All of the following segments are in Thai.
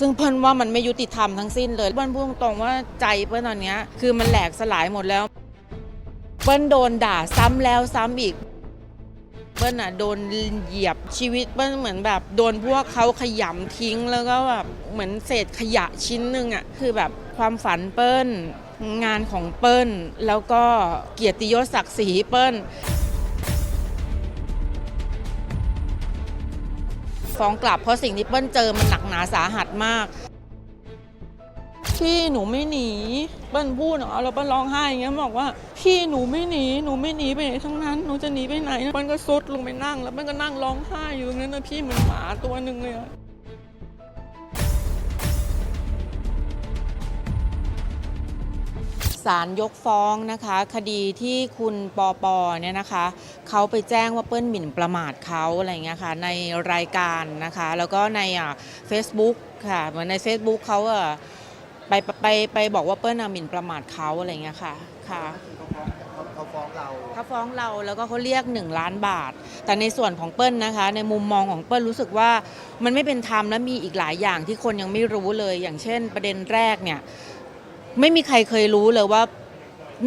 ซึ่งเปิ้ลว่ามันไม่ยุติธรรมทั้งสิ้นเลยเปิ้ลพูดตรงๆว่าใจเปิ้ลตอนนี้คือมันแหลกสลายหมดแล้วเปิ้ลโดนด่าซ้ำแล้วซ้ำอีก เปิ้ลอะโดนเหยียบชีวิตเปิ้ลเหมือนแบบ โดนพวกเขาขยำทิ้งแล้วก็แบบเหมือนเศษขยะชิ้นหนึ่งอะคือแบบความฝันเปิ้ลงานของเปิ้ลแล้วก็เกียรติยศศักดิ์ศรีเปิ้ล ฟ้องกลับ เพราะสิ่งที่เปิ้ลเจอมันหนักหนาสาหัสมาก พี่หนูไม่หนีเปิ้ลพูดเนาะแล้วเปิ้ลร้องไห้อย่างเงี้ยบอกว่า พี่หนูไม่หนีหนูไม่หนีไปไหนทั้งนั้นหนูจะหนีไปไหนเปิ้ลก็ซุดลงไปนั่ง แล้วเปิ้ลก็นั่งร้องไห้อยู่ตรงนั้นนะพี่เหมือนหมาตัวหนึ่งเลยอะ ศาลยกฟ้องนะคะ คดีที่คุณปอปอเนี่ยนะคะเขาไปแจ้งว่าเปิ้ลหมิ่นประมาทเขาอะไรเงี้ยค่ะในรายการนะคะ แล้วก็ในอ่า Facebook ค่ะเหมือนใน Facebook เขาอะไปไปไปบอกว่าเปิ้ลน่ะหมิ่นประมาทเขาอะไรเงี้ยค่ะค่ะเขาเขาฟ้องเราเขาฟ้องเราแล้วก็เขาเรียก 1 ล้านบาท แต่ในส่วนของเปิ้ลนะคะ ในมุมมองของเปิ้ลรู้สึกว่ามันไม่เป็นธรรมและมีอีกหลายอย่างที่คนยังไม่รู้เลย อย่างเช่น ประเด็นแรกเนี่ย ไม่มีใครเคยรู้เลยว่า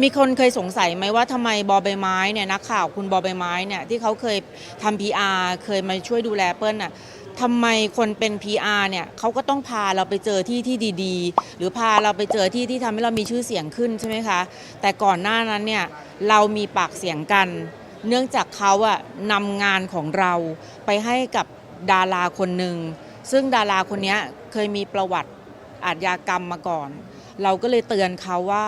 มีคนเคยสงสัยไหมว่าทำไมบอใบไม้เนี่ยนักข่าวคุณบอใบไม้เนี่ยที่เขาเคยทำ PR เคยมาช่วยดูแลเปิ้ลน่ะทำไมคนเป็น PR เนี่ยเขาก็ต้องพาเราไปเจอที่ที่ดีๆ หรือพาเราไปเจอที่ที่ทำให้เรามีชื่อเสียงขึ้นใช่ไหมคะ แต่ก่อนหน้านั้นเนี่ยเรามีปากเสียงกัน เนื่องจากเขาอะนำงานของเราไปให้กับดาราคนหนึ่งซึ่งดาราคนนี้เคยมีประวัติอาชญากรรมมาก่อน เราก็เลยเตือนเขาว่า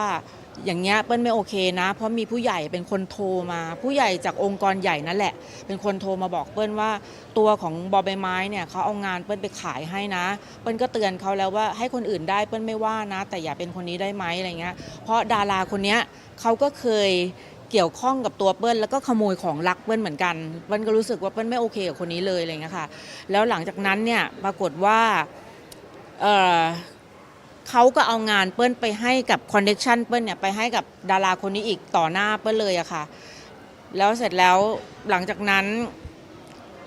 อย่างเงี้ยเปิ้ลไม่โอเคนะ เพราะมีผู้ใหญ่เป็นคนโทรมา ผู้ใหญ่จากองค์กรใหญ่นั่นแหละ เป็นคนโทรมาบอกเปิ้ลว่า ตัวของบอใบไม้เนี่ยเขาเอางานเปิ้ลไปขายให้นะ เปิ้ลก็เตือนเขาแล้วว่าให้คนอื่นได้เปิ้ลไม่ว่านะ แต่อย่าเป็นคนนี้ได้ไหมอะไรเงี้ยเพราะดาราคนเนี้ยเขาก็เคยเกี่ยวข้องกับตัวเปิ้ลแล้วก็ขโมยของรักเปิ้ลเหมือนกันเปิ้ลก็รู้สึกว่าเปิ้ลไม่โอเคกับคนนี้เลยอะไรเงี้ยค่ะแล้วหลังจากนั้นเนี่ยปรากฏว่า เขาก็เอางานเปิ้ลไปให้กับคอนเนคชันเปิ้ลเนี่ยไปให้กับดาราคนนี้อีกต่อหน้าเปิ้ลเลยอะค่ะ แล้วเสร็จแล้วหลังจากนั้น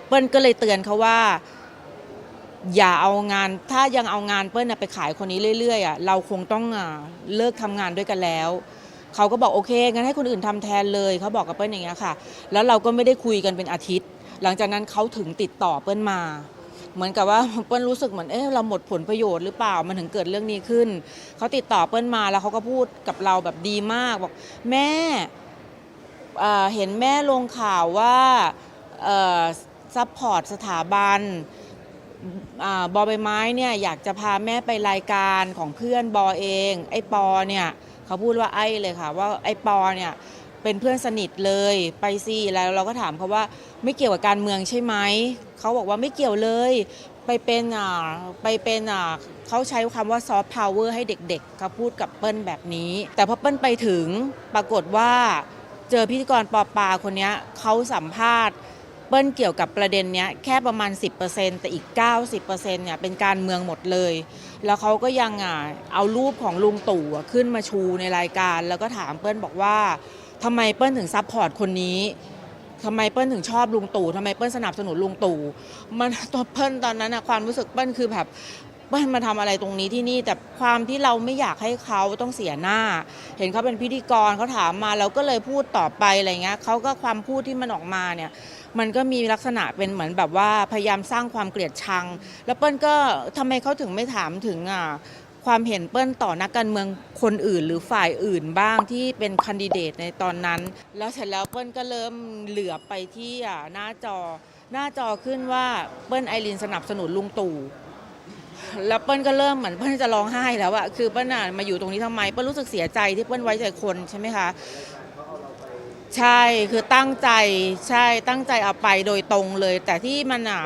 เปิ้ลก็เลยเตือนเขาว่า อย่าเอางาน ถ้ายังเอางานเปิ้ลน่ะไปขายคนนี้เรื่อยๆอะเราคงต้องอ่าเลิกทำงานด้วยกันแล้ว เขาก็บอกโอเคงั้นให้คนอื่นทำแทนเลยเขาบอกกับเปิ้ลอย่างเงี้ยค่ะ แล้วเราก็ไม่ได้คุยกันเป็นอาทิตย์ หลังจากนั้นเขาถึงติดต่อเปิ้ลมา เหมือนกับว่าเปิ้ลรู้สึกเหมือนเอ๊ะเราหมดผลประโยชน์หรือเปล่ามันถึงเกิดเรื่องนี้ขึ้นเขาติดต่อเปิ้ลมาแล้วเขาก็พูดกับเราแบบดีมากบอกแม่เห็นแม่ลงข่าวว่าซัพพอร์ตสถาบันอบอใบไม้เนี่ยอยากจะพาแม่ไปรายการของเพื่อนบอเอง ไอ้ปอเนี่ยเขาพูดว่าไอ้เลยค่ะว่าไอ้ปอเนี่ย เป็นเพื่อนสนิทเลยไปสิแล้วเราก็ถามเขาว่าไม่เกี่ยวกับการเมืองใช่ไหมเขาบอกว่าไม่เกี่ยวเลย ไปเป็นอ่าไปเป็นอ่าเขาใช้คำว่าซอฟต์พาวเวอร์ให้เด็กๆเขาพูดกับเปิ้ลแบบนี้ แต่พอเปิ้ลไปถึงปรากฏว่าเจอพิธีกรปอปาคนนี้เขาสัมภาษณ์เปิ้ลเกี่ยวกับประเด็นนี้แค่ประมาณ 10%แต่อีก 90%เนี่ยเป็นการเมืองหมดเลย แล้วเขาก็ยังอะเอารูปของลุงตู่ขึ้นมาชูในรายการ แล้วก็ถามเปิ้ลบอกว่า ทำไมเปิ้ลถึงซัพพอร์ตคนนี้ทำไมเปิ้ลถึงชอบลุงตู่ทำไมเปิ้ลสนับสนุนลุงตู่มันตอนเปิ้ลตอนนั้นอะความรู้สึกเปิ้ลคือแบบเปิ้ลมาทำอะไรตรงนี้ที่นี่แต่ความที่เราไม่อยากให้เขาต้องเสียหน้า เห็นเขาเป็นพิธีกรเขาถามมาเราก็เลยพูดต่อไปอะไรเงี้ยเขาก็ความพูดที่มันออกมาเนี่ย มันก็มีลักษณะเป็นเหมือนแบบว่าพยายามสร้างความเกลียดชัง แล้วเปิ้ลก็ทำไมเขาถึงไม่ถามถึงอะ ความเห็นเปิ้ลต่อนักการเมืองคนอื่น หรือฝ่ายอื่นบ้างที่เป็นคันดิเดตในตอนนั้น แล้วเสร็จแล้วเปิ้ลก็เริ่มเหลือไปที่หน้าจอ หน้าจอขึ้นว่าเปิ้ลไอรินสนับสนุนลุงตู่แล้วเปิ้ลก็เริ่มเหมือนเปิ้ลจะร้องไห้แล้วอะคือเปิ้ลน่ะมาอยู่ตรงนี้ทำไมเปิ้ลรู้สึกเสียใจที่เปิ้ลไว้ใจคนใช่ไหมคะใช่คือตั้งใจใช่ตั้งใจเอาไปโดยตรงเลย แต่ที่มันอะ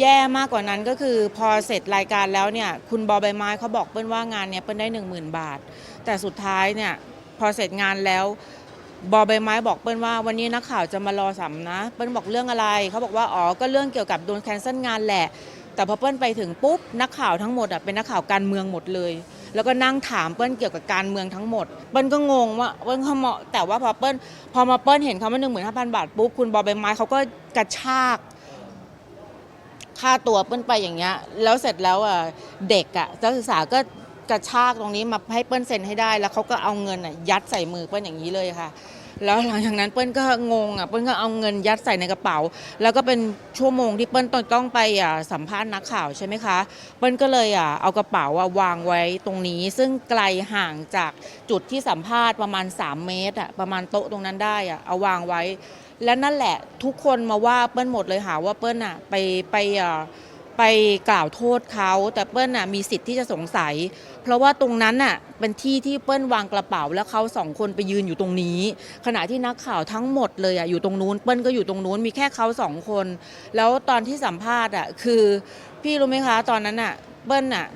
แย่มากกว่านั้นก็คือพอเสร็จรายการแล้วเนี่ยคุณบอใบไม้เขาบอกเปิ้ลว่างานเนี้ยเปิ้ลได้ 1 0,000 บาท แต่สุดท้ายเนี่ยพอเสร็จงานแล้วบอใบไม้บอกเปิ้ลว่าวันนี้นักข่าวจะมารอสัมนะ เปิ้ลบอกเรื่องอะไรเขาบอกว่าอ๋อก็เรื่องเกี่ยวกับโดนแคนเซิลงานแหละ แต่พอเปิ้ลไปถึงปุ๊บนักข่าวทั้งหมดอะเป็นนักข่าวการเมืองหมดเลย แล้วก็นั่งถามเปิ้ลเกี่ยวกับการเมืองทั้งหมด เปิ้ลก็งงว่าเปิ้ลเขาเหมาะแต่ว่าพอเปิ้ลพอมาเปิ้ลเห็นเขามาหนึ่งหมื่นห้าพันบาทปุ๊บคุณบอใบไม้เขาก็กระชาก ค่าตัวเปิ้ลไปอย่างเงี้ยแล้วเสร็จแล้วอะเด็กอะนักศึกษาก็กระชากตรงนี้มาให้เปิ้ลเซ็นให้ได้ แล้วเขาก็เอาเงินอะยัดใส่มือเปิ้ลอย่างนี้เลยค่ะ แล้วหลังจากนั้นเปิ้ลก็งงอะเปิ้ลก็เอาเงินยัดใส่ในกระเป๋า แล้วก็เป็นชั่วโมงที่เปิ้ลต้องไปอะสัมภาษณ์นักข่าวใช่ไหมคะ เปิ้ลก็เลยอะเอากระเป๋าอะวางไว้ตรงนี้ ซึ่งไกลห่างจากจุดที่สัมภาษณ์ประมาณ 3 เมตรอะประมาณโต๊ะตรงนั้นได้อะเอาวางไว้ และนั่นแหละทุกคนมาว่าเปิ้ลหมดเลยหาว่าเปิ้ลอะไปไปอะไปกล่าวโทษเขา แต่เปิ้ลอะมีสิทธิ์ที่จะสงสัย เพราะว่าตรงนั้นน่ะเป็นที่ที่เปิ้ลวางกระเป๋าแล้วเขาสองคนไปยืนอยู่ตรงนี้ ขณะที่นักข่าวทั้งหมดเลยอะอยู่ตรงนู้นเปิ้ลก็อยู่ตรงนู้นมีแค่เขาสองคน แล้วตอนที่สัมภาษณ์อะคือพี่รู้ไหมคะ ตอนนั้นอะเปิ้ลอะ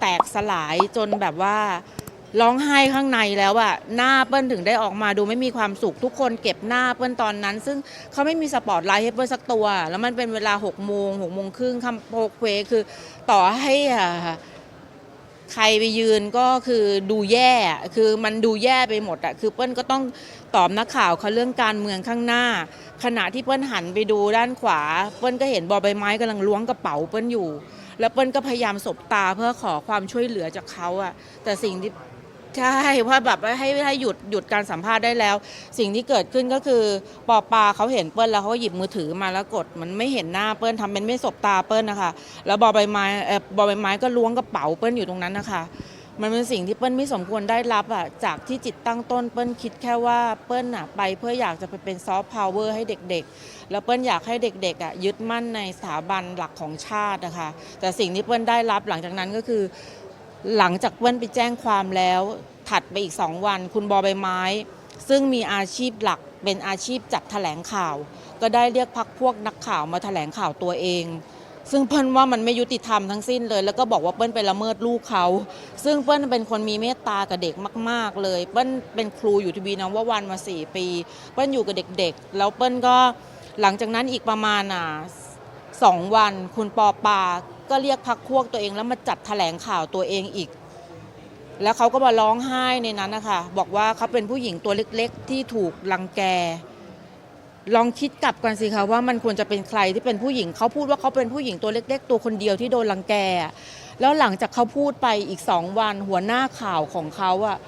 แตกสลายจนแบบว่า ร้องไห้ข้างในแล้วอะหน้าเปิ้ลถึงได้ออกมาดูไม่มีความสุขทุกคนเก็บหน้าเปิ้ลตอนนั้น ซึ่งเขาไม่มีสปอตไลท์ให้เปิ้ลสักตัว แล้วมันเป็นเวลา6กโมงหกโมงครึ่งคำโพกเควคือต่อให้อะใครไปยืนก็คือดูแย่คือมันดูแย่ไปหมดอะคือเปิ้ลก็ต้องตอบนักข่าวเขาเรื่องการเมืองข้างหน้า ขณะที่เปิ้ลหันไปดูด้านขวา เปิ้ลก็เห็นบอใบไม้กำลังล้วงกระเป๋าเปิ้ลอยู่ แล้วเปิ้ลก็พยายามสบตาเพื่อขอความช่วยเหลือจากเขาอะแต่สิ่งที่ ใช่ว่าแบบว่าให้ให้หยุดหยุดการสัมภาษณ์ได้แล้ว สิ่งที่เกิดขึ้นก็คือปอปาเขาเห็นเปิ้ลแล้วเขาก็หยิบมือถือมาแล้วกดมันไม่เห็นหน้าเปิ้ลทำเป็นไม่สบตาเปิ้ลนะคะแล้วบอใบไม้เอ่อบอใบไม้ก็ล้วงกระเป๋าเปิ้ลอยู่ตรงนั้นนะคะ มันเป็นสิ่งที่เปิ้ลไม่สมควรได้รับอะจากที่จิตตั้งต้นเปิ้ลคิดแค่ว่าเปิ้ลอะไปเพื่ออยากจะไปเป็นซอฟต์พาวเวอร์ให้เด็กๆ แล้วเปิ้ลอยากให้เด็กๆอะยึดมั่นในสถาบันหลักของชาตินะคะแต่สิ่งที่เปิ้ลได้รับหลังจากนั้นก็คือ หลังจากเปิ้ลไปแจ้งความแล้ว ถัดไปอีกสองวัน คุณบอใบไม้ ซึ่งมีอาชีพหลักเป็นอาชีพจัดแถลงข่าว ก็ได้เรียกพักพวกนักข่าวมาแถลงข่าวตัวเอง ซึ่งเปิ้ลว่ามันไม่ยุติธรรมทั้งสิ้นเลย แล้วก็บอกว่าเปิ้ลไปละเมิดลูกเขา ซึ่งเปิ้ลเป็นคนมีเมตตากับเด็กมาก ๆ เลย เปิ้ลเป็นครูอยู่ทีวีนววันมา4ปี เปิ้ลอยู่กับเด็กๆ แล้วเปิ้ลก็หลังจากนั้นอีกประมาณอะสองวัน คุณปอปา ก็เรียกพักพวกตัวเองแล้วมาจัดแถลงข่าวตัวเองอีก แล้วเขาก็มาร้องไห้ในนั้นนะคะบอกว่าเขาเป็นผู้หญิงตัวเล็ก ๆ ที่ถูกรังแก ลองคิดกลับกันสิคะว่ามันควรจะเป็นใครที่เป็นผู้หญิงเขาพูดว่าเขาเป็นผู้หญิงตัวเล็ก ๆ ตัวคนเดียวที่โดนรังแกอะแล้วหลังจากเขาพูดไปอีกสองวันหัวหน้าข่าวของเขาอะ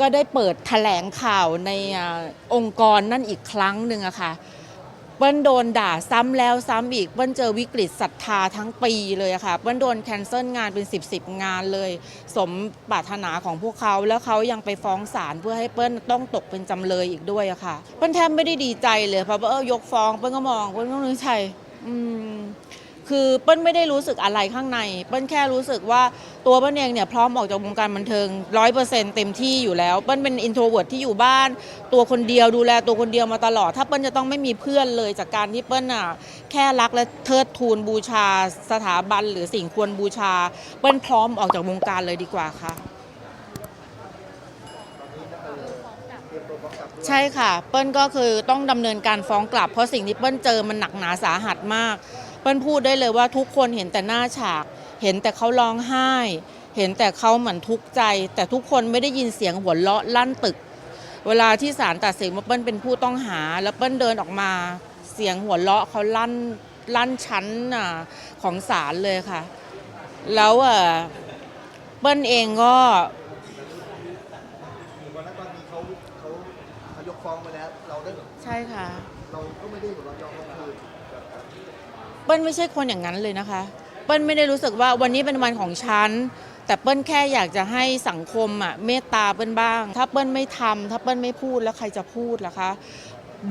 ก็ได้เปิดแถลงข่าวในอาองค์กรนั่นอีกครั้งหนึ่งอะค่ะ เปิ้ลโดนด่าซ้ำแล้วซ้ำอีกเปิ้ลเจอวิกฤตศรัทธาทั้งปีเลยค่ะเปิ้ลโดนแคนเซิลงานเป็น 10บสงานเลย สมปรารถนาของพวกเขาแล้วเขายังไปฟ้องศาลเพื่อให้เปิ้ลต้องตกเป็นจำเลยอีกด้วยค่ะเปิ้ลแทบไม่ได้ดีใจเลยเพราะว่ายกฟ้องเปิ้ลก็มองเปิ้ลก็นึกใจอืม คือเปิ้ลไม่ได้รู้สึกอะไรข้างใน เปิ้ลแค่รู้สึกว่าตัวเปิ้ลเองเนี่ยพร้อมออกจากวงการบันเทิงร้อยเปอร์เซ็นต์เต็มที่อยู่แล้ว เปิ้ลเป็นอินโทรเวิร์ดที่อยู่บ้าน ตัวคนเดียวดูแลตัวคนเดียวมาตลอด ถ้าเปิ้ลจะต้องไม่มีเพื่อนเลยจากการที่เปิ้ลอะแค่รักและเทิดทูนบูชาสถาบันหรือสิ่งควรบูชา เปิ้ลพร้อมออกจากวงการเลยดีกว่าค่ะใช่ค่ะ เปิ้ลก็คือต้องดำเนินการฟ้องกลับ เพราะสิ่งที่เปิ้ลเจอมันหนักหนาสาหัสมาก ปิ้ลพูดได้เลยว่าทุกคนเห็นแต่หน้าฉาก เห็นแต่เขาร้องไห้ เห็นแต่เขาเหมือนทุกข์ใจ แต่ทุกคนไม่ได้ยินเสียงหัวเราะลั่นตึก เวลาที่ศาลตัดสินว่าเปิ้ลเป็นผู้ต้องหา แล้วเปิ้ลเดินออกมา เสียงหัวเราะเขาลั่นลั่นชั้นของศาลเลยค่ะ แล้วเอ่อเปิ้ลเองก็ วันนั้นตอนนี้เขาเขาเขายกฟ้องไปแล้ว เราได้ ใช่ค่ะ เราก็ไม่ได้หัวเราะยอมลงคืน เปิ้ลไม่ใช่คนอย่างนั้นเลยนะคะ เปิ้ลไม่ได้รู้สึกว่าวันนี้เป็นวันของฉัน แต่เปิ้ลแค่อยากจะให้สังคมอะเมตตาเปิ้ลบ้าง ถ้าเปิ้ลไม่ทำถ้าเปิ้ลไม่พูดแล้วใครจะพูดล่ะคะ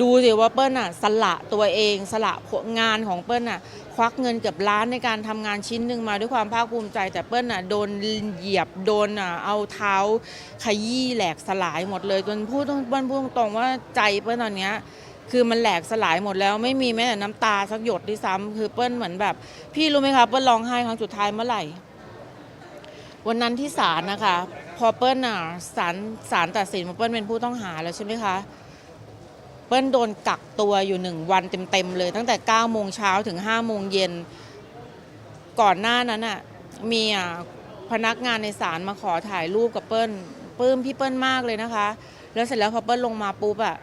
ดูสิว่าเปิ้ลอะสละตัวเอง สละงานของเปิ้ลอะควักเงินเกือบล้านในการทำงานชิ้นหนึ่งมาด้วยความภาคภูมิใจ แต่เปิ้ลอะโดนเหยียบโดนอะเอาเท้าขยี้แหลกสลายหมดเลยจนพูดเปิ้ลพูดตรงๆว่าใจเปิ้ลตอนเนี้ย คือมันแหลกสลายหมดแล้วไม่มีแม้แต่น้ำตาสักหยดด้วยซ้ำคือเปิ้ลเหมือนแบบ พี่รู้ไหมคะเปิ้ลร้องไห้ครั้งสุดท้ายเมื่อไหร่ วันนั้นที่ศาลนะคะ พอเปิ้ลอะศาลศาลตัดสินว่าเปิ้ลเป็นผู้ต้องหาแล้วใช่ไหมคะ เปิ้ลโดนกักตัวอยู่หนึ่งวันเต็มๆเลย ตั้งแต่9ก้าโมงเช้าถึง5้าโมงเย็น ก่อนหน้านั้นอะมีอะพนักงานในศาลมาขอถ่ายรูปกับเปิ้ลปลื้มพี่เปิ้ลมากเลยนะคะ แล้วเสร็จแล้วพอเปิ้ลลงมาปุ๊บอะ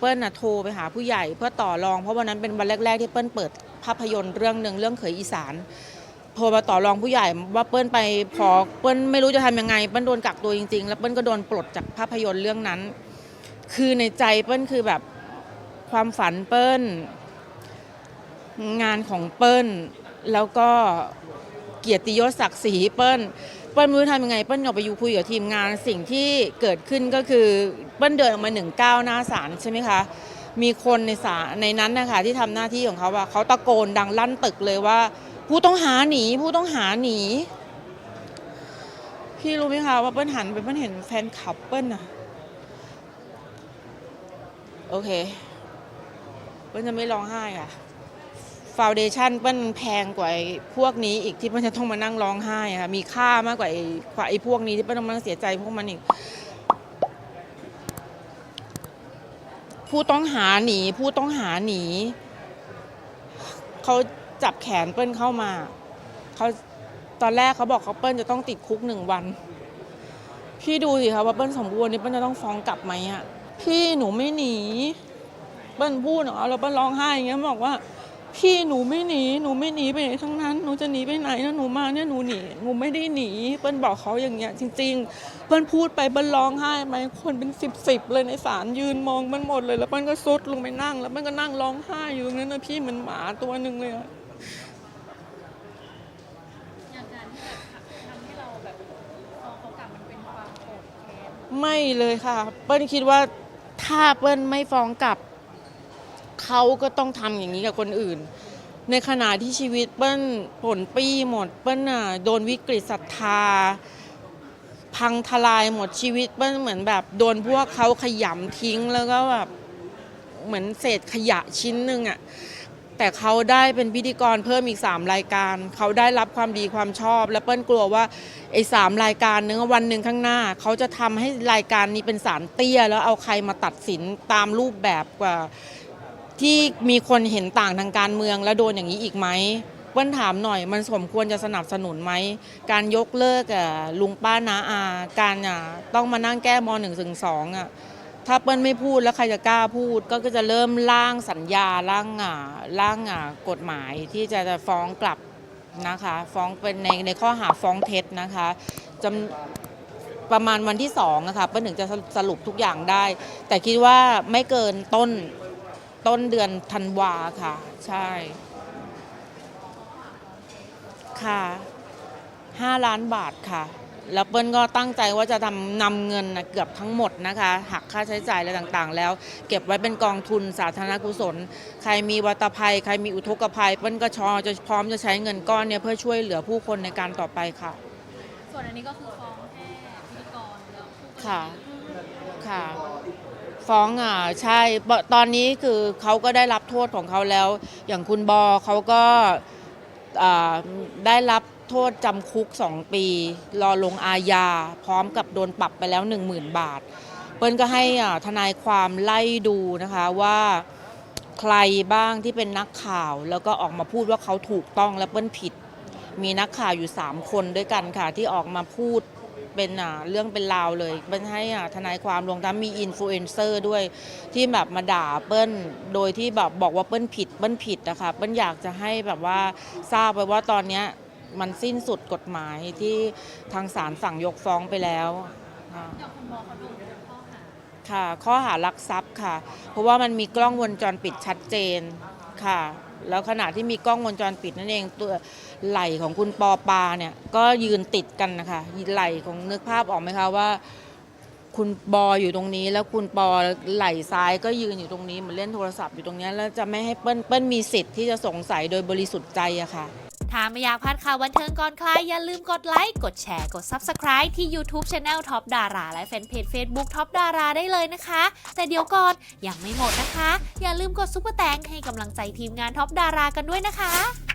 เปิ้ลนะโทรไปหาผู้ใหญ่เพื่อต่อรองเพราะวันนั้นเป็นวันแรก ๆ ที่เปิ้ลเปิดภาพยนตร์เรื่องหนึ่งเรื่องเขยอีสานโทรมาต่อรองผู้ใหญ่ว่าเปิ้ลไปพอเปิ้ลไม่รู้จะทำยังไงเปิ้ลโดนกักตัวจริงๆ แล้วเปิ้ลก็โดนปลดจากภาพยนตร์เรื่องนั้น คือในใจเปิ้ลคือแบบความฝันเปิ้ลงานของเปิ้ลแล้วก็เกียรติยศศักดิ์ศรีเปิ้ล เปิ้ลไม่รู้ทำยังไงเปิ้ลออกไปอยู่คุยกับทีมงานสิ่งที่เกิดขึ้นก็คือเปิ้ลเดินออกมาหนึ่งก้าวหน้าศาลใช่ไหมคะมีคนในศาลในนั้นนะคะที่ทำหน้าที่ของเขาว่าเขาตะโกนดังลั่นตึกเลยว่า ผู้ต้องหาหนีผู้ต้องหาหนีพี่รู้ไหมคะว่าเปิ้ลหันไปเปิ้ลเห็นแฟนคลับเปิ้ลอะโอเคเปิ้ลจะไม่ร้องไห้อะ ฟาวเดชั่นเปิ้ลแพงกว่าไอ้พวกนี้อีกที่เปิ้ลจะต้องมานั่งร้องไห้ค่ะมีค่ามากกว่าไอ้กว่าไอ้พวกนี้ที่เปิ้ลต้องมานั่งเสียใจพวกมันอีก ผู้ต้องหาหนี ผู้ต้องหาหนีเขาจับแขนเปิ้ลเข้ามาเขาตอนแรกเขาบอกเขาเปิ้ลจะต้องติดคุกหนึ่งวัน พี่ดูสิคะว่าเปิ้ลสมบูรณ์นี่เปิ้ลจะต้องฟ้องกลับไหมอะพี่หนูไม่หนี เปิ้ลพูดเหรอแล้วเปิ้ลร้องไห้อย่างเงี้ยบอกว่า พี่หนูไม่หนีหนูไม่หนีไปไหนทั้งนั้นหนูจะหนีไปไหนนะหนูมาเนี่ยหนูหนีหนูไม่ได้หนีเปิ้ลบอกเขาอย่างเงี้ยจริง ๆ เปิ้ลพูดไปเปิ้ลร้องไห้ไปคนเป็นสิบสิบเลยในศาลยืนมองมันหมดเลย แล้วเปิ้ลก็ซุดลงไปนั่ง แล้วเปิ้ลก็นั่งร้องไห้อยู่ตรงนั้นนะพี่เหมือนหมาตัวหนึ่งเลยอะอย่างการที่แบบทำให้เราแบบพอเขากลับมันเป็นความโกรธแค้นไม่เลยค่ะ เปิ้ลคิดว่าถ้าเปิ้ลไม่ฟ้องกลับ เขาก็ต้องทำอย่างนี้กับคนอื่น ในขณะที่ชีวิตเปิ้ลผลปี้หมดเปิ้ลน่ะโดนวิกฤตศรัทธา พังทลายหมดชีวิตเปิ้ลเหมือนแบบโดนพวกเขาขยำทิ้งแล้วก็แบบเหมือนเศษขยะชิ้นหนึ่งอะแต่เขาได้เป็นพิธีกรเพิ่มอีก 3 รายการ เขาได้รับความดีความชอบ และเปิ้ลกลัวว่าไอ้สามรายการนึงวันหนึ่งข้างหน้า เขาจะทำให้รายการนี้เป็นสารเตี้ย แล้วเอาใครมาตัดสินตามรูปแบบกว่า ที่มีคนเห็นต่างทางการเมืองแล้วโดนอย่างนี้อีกไหมเปิ้ลถามหน่อยมันสมควรจะสนับสนุนไหม การยกเลิกอะลุงป้านาอา การอะต้องมานั่งแก้มหนึ่งถึงสองอะถ้าเปิ้ลไม่พูดแล้วใครจะกล้าพูดก็ก็จะเริ่มร่างสัญญาร่างอะร่างอะกฎหมายที่จะจะฟ้องกลับนะคะฟ้องเป็นในในข้อหาฟ้องเท็จนะคะจำประมาณวันที่สองนะคะเปิ้ลถึงจะสรุปทุกอย่างได้ แต่คิดว่าไม่เกินต้น ต้นเดือนธันวาค่ะ ใช่ ค่ะห้าล้านบาทค่ะ แล้วเปิ้ลก็ตั้งใจว่าจะทำนำเงินนะเกือบทั้งหมดนะคะ หักค่าใช้จ่ายอะไรต่างๆ แล้ว เก็บไว้เป็นกองทุนสาธารณกุศล ใครมีวัตภัย ใครมีอุทกภัย เปิ้ลก็ชอจะพร้อมจะใช้เงินก้อนเนี่ยเพื่อช่วยเหลือผู้คนในการต่อไปค่ะ ส่วนอันนี้ก็คือฟ้องแค่พิธีกรแล้วผู้กรณีค่ะ ค่ะ ฟ้องอะใช่ตอนนี้คือเขาก็ได้รับโทษของเขาแล้ว อย่างคุณบอเขาก็ได้รับโทษจำคุก 2 ปี รอลงอาญาพร้อมกับโดนปรับไปแล้ว 10,000 บาท เปิ้ลก็ให้ทนายความไล่ดูนะคะว่าใครบ้างที่เป็นนักข่าว แล้วก็ออกมาพูดว่าเขาถูกต้องและเปิ้ลผิด มีนักข่าวอยู่ 3 คนด้วยกันค่ะที่ออกมาพูด เป็นอ่าเรื่องเป็นราวเลยเปิ้ลให้อาทนายความรวมทั้งมีอินฟลูเอนเซอร์ด้วยที่แบบมาด่าเปิ้ลโดยที่แบบบอกว่าเปิ้ลผิดเปิ้ลผิดนะคะเปิ้ลอยากจะให้แบบว่าทราบไปว่าตอนนี้มันสิ้นสุดกฎหมายที่ทางศาลสั่งยกฟ้องไปแล้วค่ะข้อหาค่ะข้อหารักทรัพย์ค่ะ เพราะว่ามันมีกล้องวงจรปิดชัดเจนค่ะ แล้วขณะที่มีกล้องวงจรปิดนั่นเองตัวไหล่ของคุณปอปาเนี่ยก็ยืนติดกันนะคะไหล่ของนึกภาพออกไหมคะว่า คุณบออยู่ตรงนี้ แล้วคุณปอไหล่ซ้ายก็ยืนอยู่ตรงนี้เหมือนเล่นโทรศัพท์อยู่ตรงนี้แล้วจะไม่ให้เปิ้ลเปิ้ลมีสิทธิ์ที่จะสงสัยโดยบริสุทธิ์ใจอะค่ะ ถ้าไม่อยากพลาดข่าวบันเทิงก่อนใครอย่าลืมกดไลค์ กดแชร์ กด Subscribe ที่ YouTube Channel Top ดาราและแฟนเพจ Facebook Top ดาราได้เลยนะคะ แต่เดี๋ยวก่อนยังไม่หมดนะคะ อย่าลืมกดซุปเปอร์แตงให้กำลังใจทีมงาน Top ดารากันด้วยนะคะ